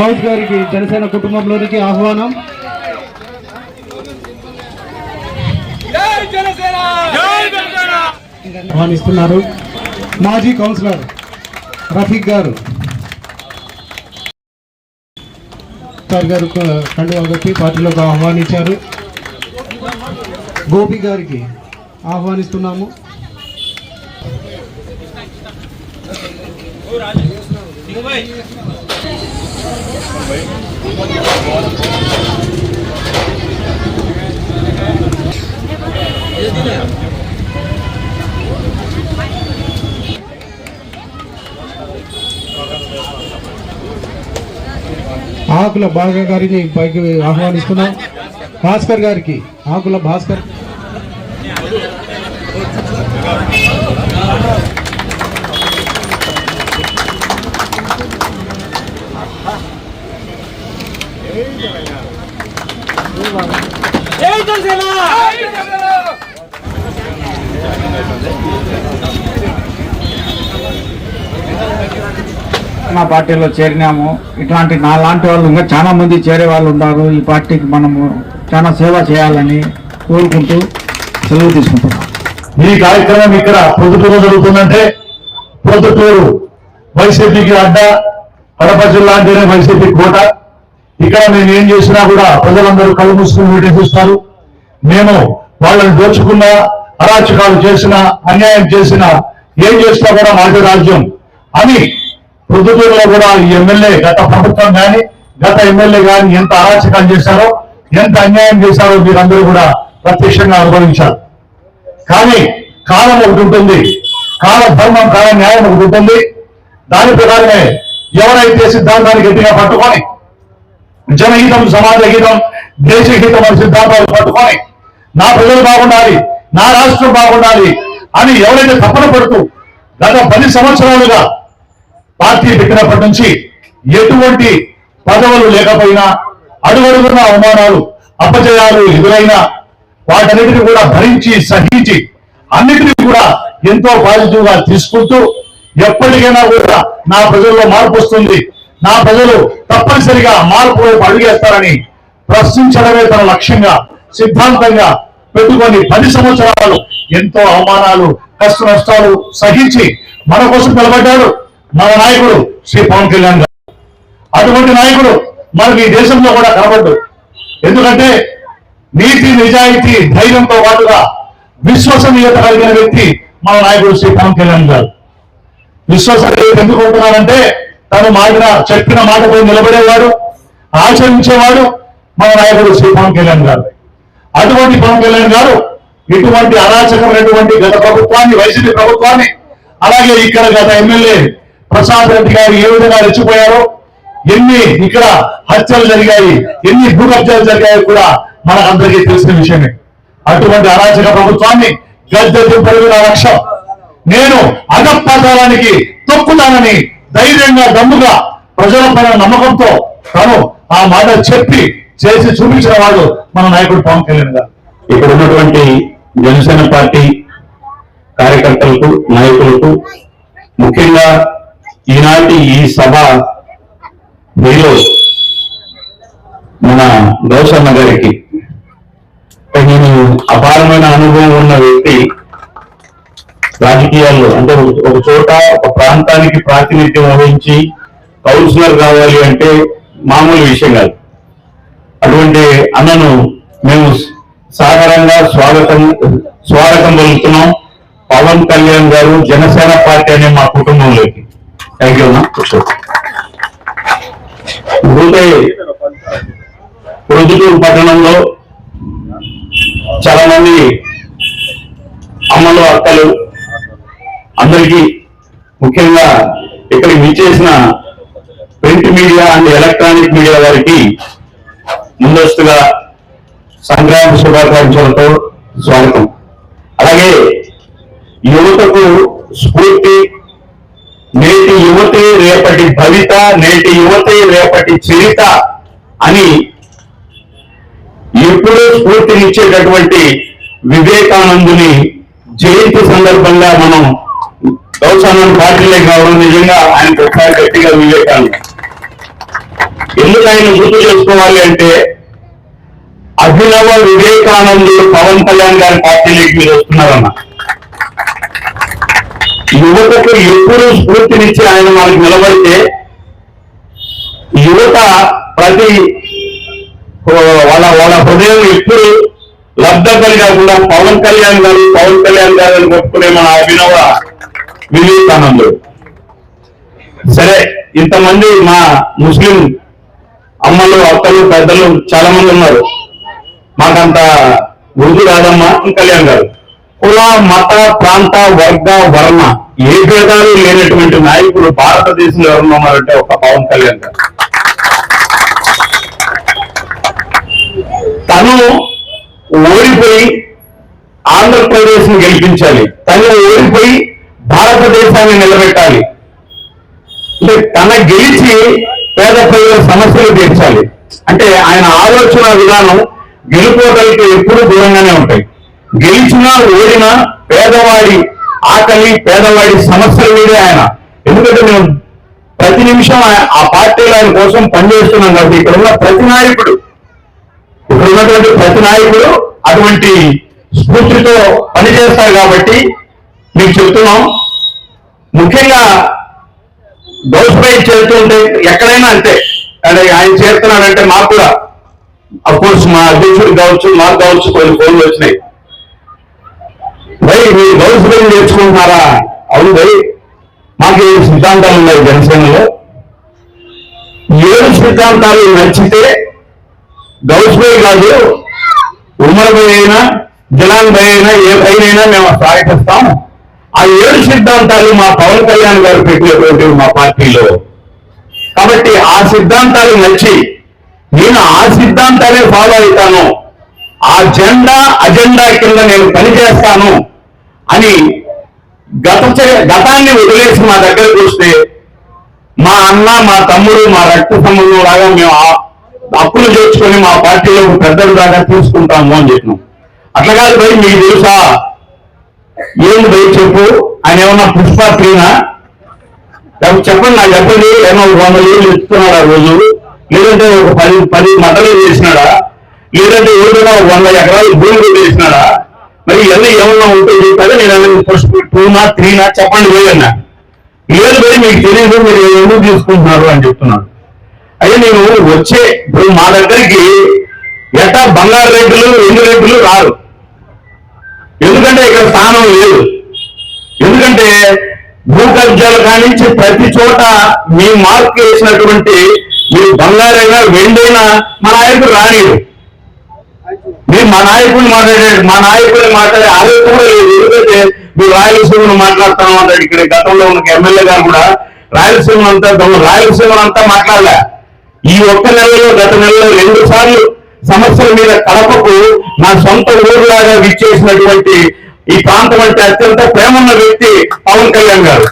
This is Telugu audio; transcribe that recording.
గౌడ్ గారికి జనసేన కుటుంబంలోనికి ఆహ్వానం. ఆహ్వానిస్తున్నారు మాజీ కౌన్సిలర్ రఫీక్ గారు. సార్ గారు కండువా కప్పి పార్టీలోకి ఆహ్వానించారు. గోపి గారికి ఆహ్వానిస్తున్నాము. ఆకుల భాస్కర్ గారిని పైకి ఆహ్వానిస్తున్నాం. భాస్కర్ గారికి ఆకుల భాస్కర్. నా పార్టీలో చేరినాము. ఇట్లాంటి నా లాంటి వాళ్ళు ఇంకా చాలా మంది చేరే వాళ్ళు ఉన్నారు. ఈ పార్టీకి మనము చాలా సేవ చేయాలని కోరుకుంటూ సెలవు తీసుకుంటున్నాం. ఈ కార్యక్రమం ఇక్కడ ప్రొద్దుటూరు జరుగుతుందంటే ప్రొద్దుటూరు వైసీపీకి అడ్డ కడప జిల్లా అంటేనే వైసీపీ కోట. ఇక్కడ మేము ఏం చేసినా కూడా ప్రజలందరూ కళ్ళు మూసుకుని వీటిని చూస్తారు మేము వాళ్ళని దోచుకున్న అరాచకాలు చేసిన అన్యాయం చేసిన ఏం చేసినా కూడా నాటి రాజ్యం అని పొద్దుటూరులో కూడా ఎమ్మెల్యే గత ప్రభుత్వం కానీ గత ఎమ్మెల్యే కానీ ఎంత అరాచకాలు చేశారో ఎంత అన్యాయం చేశారో మీరందరూ కూడా ప్రత్యక్షంగా అనుభవించారు కానీ కాలం ఒకటి ఉంటుంది. కాల ధర్మం కాల న్యాయం ఒకటి ఉంటుంది. దాని ప్రకారమే ఎవరైతే సిద్ధాంతాన్ని గట్టిగా పట్టుకొని జనహితం సమాజ హితం దేశహితం అనే సిద్ధాంతాలు పట్టుకొని నా ప్రజలు బాగుండాలి నా రాష్ట్రం బాగుండాలి అని ఎవరైతే తప్పన పడుతూ గత పది సంవత్సరాలుగా పార్టీ పెట్టినప్పటి నుంచి ఎటువంటి పదవులు లేకపోయినా అడుగడుగున అవమానాలు అపజయాలు ఎదురైనా వాటన్నిటిని కూడా భరించి సహించి అన్నిటినీ కూడా ఎంతో పాజిటివ్గా తీసుకుంటూ ఎప్పటికైనా కూడా నా ప్రజల్లో మార్పు వస్తుంది. నా ప్రజలు తప్పనిసరిగా మార్పు వైపు అడుగేస్తారని ప్రశ్నించడమే తన లక్ష్యంగా సిద్ధాంతంగా పెట్టుకొని పది సంవత్సరాలు ఎంతో అవమానాలు కష్ట నష్టాలు సహించి మన కోసం నిలబడ్డాడు. మన నాయకుడు శ్రీ పవన్ కళ్యాణ్ గారు. అటువంటి నాయకుడు మనకి ఈ దేశంలో కూడా కనబడ్డు. ఎందుకంటే నీతి నిజాయితీ ధైర్యంతో పాటుగా విశ్వసనీయత కలిగిన వ్యక్తి మన నాయకుడు శ్రీ పవన్ కళ్యాణ్ గారు. విశ్వసనీయత ఎందుకు ఉంటున్నారంటే తను మాటిన చెప్పిన మాటపై నిలబడేవాడు ఆచరించేవాడు మన నాయకుడు శ్రీ పవన్ కళ్యాణ్ గారు. అటువంటి పవన్ కళ్యాణ్ గారు ఇటువంటి అరాచకమైనటువంటి గత ప్రభుత్వాన్ని వైసీపీ ప్రభుత్వాన్ని అలాగే ఇక్కడ గత ఎమ్మెల్యే ప్రసాద్ రెడ్డి గారు ఏ విధంగా రెచ్చిపోయారో ఎన్ని ఇక్కడ హత్యలు జరిగాయి ఎన్ని భూ కబ్జాలు జరిగాయో కూడా మనకందరికీ తెలిసిన విషయమే. అటువంటి అరాచక ప్రభుత్వాన్ని గద్దె దింపడమే నా లక్ష్యం. నేను అగపాతానికి తొక్కుతానని ధైర్యంగా దమ్ముగా ప్రజల పైన నమ్మకంతో తను ఆ మాట చెప్పి చేసి చూపించిన వాడు మన నాయకుడు పవన్ కళ్యాణ్ గారు. ఇక్కడ ఉన్నటువంటి జనసేన పార్టీ కార్యకర్తలకు నాయకులకు ముఖ్యంగా ఈనాటి ఈ సభ మీలో మన గౌసన్న గారికి నేను అపారమైన అనుభవం ఉన్న వ్యక్తి రాజకీయాల్లో అంటే ఒక- చోట ఒక ప్రాంతానికి ప్రాతినిధ్యం వహించి కౌన్సిలర్ కావాలి అంటే మామూలు విషయం కాదు. అటువంటి అన్నను మేము సాధారణంగా స్వాగతం స్వాగతం పలుకుతున్నాం. పవన్ కళ్యాణ్ గారు జనసేన పార్టీ అనే మా కుటుంబంలోకి. థ్యాంక్ యూ అమ్మా కూర్చో. ప్రొద్దుటూరు పట్టణంలో చాలా మంది అమ్మలు అక్కలు అందరికీ ముఖ్యంగా ఇక్కడ విచ్చేసిన print media and electronic media వారికి ముందస్తుగా సంక్రాంతి శుభాకాంక్షలతో స్వాగతం అలాగే యువతకు స్ఫూర్తి నేటి యువతే రేపటి భవిత నేటి యువత రేపటి చరిత అని ఎప్పుడూ స్ఫూర్తినిచ్చేటటువంటి వివేకానందుని జయంతి సందర్భంగా మనం గౌసానం పార్టీలే కావడం నిజంగా ఆయన ఒకసారి గట్టిగా వివేకానంద. ఎందుకు ఆయన గుర్తు చేసుకోవాలి అంటే అభినవ వివేకానందుడు పవన్ కళ్యాణ్ గారి పార్టీలోకి మీరు వస్తున్నారన్న. యువతకు ఎప్పుడు స్ఫూర్తినిచ్చి ఆయన మనకు నిలబడితే యువత ప్రతి వాళ్ళ వాళ్ళ హృదయం ఎప్పుడు లబ్ధపరి కాకుండా పవన్ కళ్యాణ్ గారు పవన్ కళ్యాణ్ గారు అని చెప్పుకునే మన అభినవ వివేకానందుడు సరే ఇంతమంది మా ముస్లిం అమ్మలు అక్కలు పెద్దలు చాలా మంది ఉన్నారు. మాకంత గుర్తు రాదమ్మా కళ్యాణ్ గారు. కుల మత ప్రాంత వర్గ వర్ణ ఏ భేదాలు లేనటువంటి నాయకుడు భారతదేశంలో ఎవరున్నారంటే ఒక పవన్ కళ్యాణ్ గారు తను ఓడిపోయి ఆంధ్రప్రదేశ్ని గెలిపించాలి. తను ఓడిపోయి భారతదేశాన్ని నిలబెట్టాలి. అంటే తన గెలిచి పేద ప్రజల సమస్యలు తీర్చాలి. అంటే ఆయన ఆలోచన విధానం గెలుపోటలకి ఎప్పుడూ దూరంగానే ఉంటాయి. గెలిచినా ఓడినా పేదవాడి ఆకలి పేదవాడి సమస్యలు మీదే ఆయన. ఎందుకంటే మేము ప్రతి నిమిషం ఆ- పార్టీలు ఆయన కోసం పనిచేస్తున్నాం కాబట్టి ఇక్కడ ఉన్న ప్రతి నాయకుడు. ఇక్కడ ఉన్నటువంటి ప్రతి నాయకుడు అటువంటి స్ఫూర్తితో పనిచేస్తారు కాబట్టి మీకు చెప్తున్నాం. ముఖ్యంగా గౌస్పై చేరుతుంటే ఎక్కడైనా అంతే. అంటే ఆయన చేరుతున్నాడంటే మాకు కూడా. కోర్స్ మా అధ్యక్షుడు కావచ్చు మాకు కావచ్చు కొన్ని ఫోన్లు వచ్చినాయి. భయ్ మీరు గౌస్ పై నేర్చుకుంటున్నారా అవును భయ్ మాకు ఏడు సిద్ధాంతాలు ఉన్నాయి జనసేనలో. ఏడు సిద్ధాంతాలు నచ్చితే గౌస్ పై కాదు జలాన్ అయినా ఏ భయమైనా మేము స్వాగతిస్తాం. ఆ ఏడు సిద్ధాంతాలు మా పవన్ కళ్యాణ్ గారు పెట్టినటువంటి మా పార్టీలో. కాబట్టి ఆ సిద్ధాంతాలు నచ్చి నేను ఆ సిద్ధాంతాలే ఫాలో అవుతాను. ఆ జెండా అజెండా కింద నేను పనిచేస్తాను అని గత చే- గతాన్ని వదిలేసి మా దగ్గరకు వస్తే మా అన్న మా తమ్ముడు మా రక్త సంబంధం లాగా మేము ఆ అప్పులు చేర్చుకొని మా పార్టీలో పెద్దలు దాకా తీసుకుంటాము అని చెప్పినాం. అట్లా కాదు భయ్ మీకు తెలుసా? ఏంది భయ్ చెప్పు? ఆయన ఏమన్నా పుష్ప త్రీనా చెప్పండి నాకు చెప్పండి. ఏమో ఒక వంద ఏళ్ళు ఇస్తున్నాడా ఆ రోజు. లేదంటే ఒక పది పది మటలు చేసినాడా లేదంటే ఏదైనా ఒక వంద ఎకరాలు భూమి చేసినాడా మరి ఇవన్నీ ఏమన్నా ఉంటే చెప్పాలి నేను ఏమైనా పుష్ప టూనా త్రీనా? చెప్పండి పోయన్నా లేదు పోయి మీకు తెలియదు మీరు ఎందుకు తీసుకుంటున్నారు అని చెప్తున్నాను. అయ్యా నేను వచ్చే ఇప్పుడు మా దగ్గరికి ఎట్టా బంగారు రేట్లు ఎండు రేట్లు రారు. ఎందుకంటే ఇక్కడ స్థానం లేదు. ఎందుకంటే భూ కబ్జాలు కానించి ప్రతి చోట మీ మార్క్ వేసినటువంటి మీ బంగారైనా వెండైనా మా నాయకుడు రానిడు. మీరు మా నాయకుడిని మాట్లాడాడు మా నాయకుడిని మాట్లాడే ఆలోచన కూడా లేదు. ఎందుకంటే మీరు రాయలసీమను మాట్లాడుతాను అన్నాడు ఇక్కడ గతంలో ఉన్న ఎమ్మెల్యే గారు కూడా. రాయలసీమ అంతా రాయలసీమ అంతా మాట్లాడలే. ఈ ఒక్క నెలలో గత నెలలో రెండు సార్లు సమస్యల మీద కడపకు నా సొంత ఊరులాగా విచ్చేసినటువంటి ఈ ప్రాంతం అంటే అత్యంత ప్రేమ ఉన్న వ్యక్తి పవన్ కళ్యాణ్ గారు.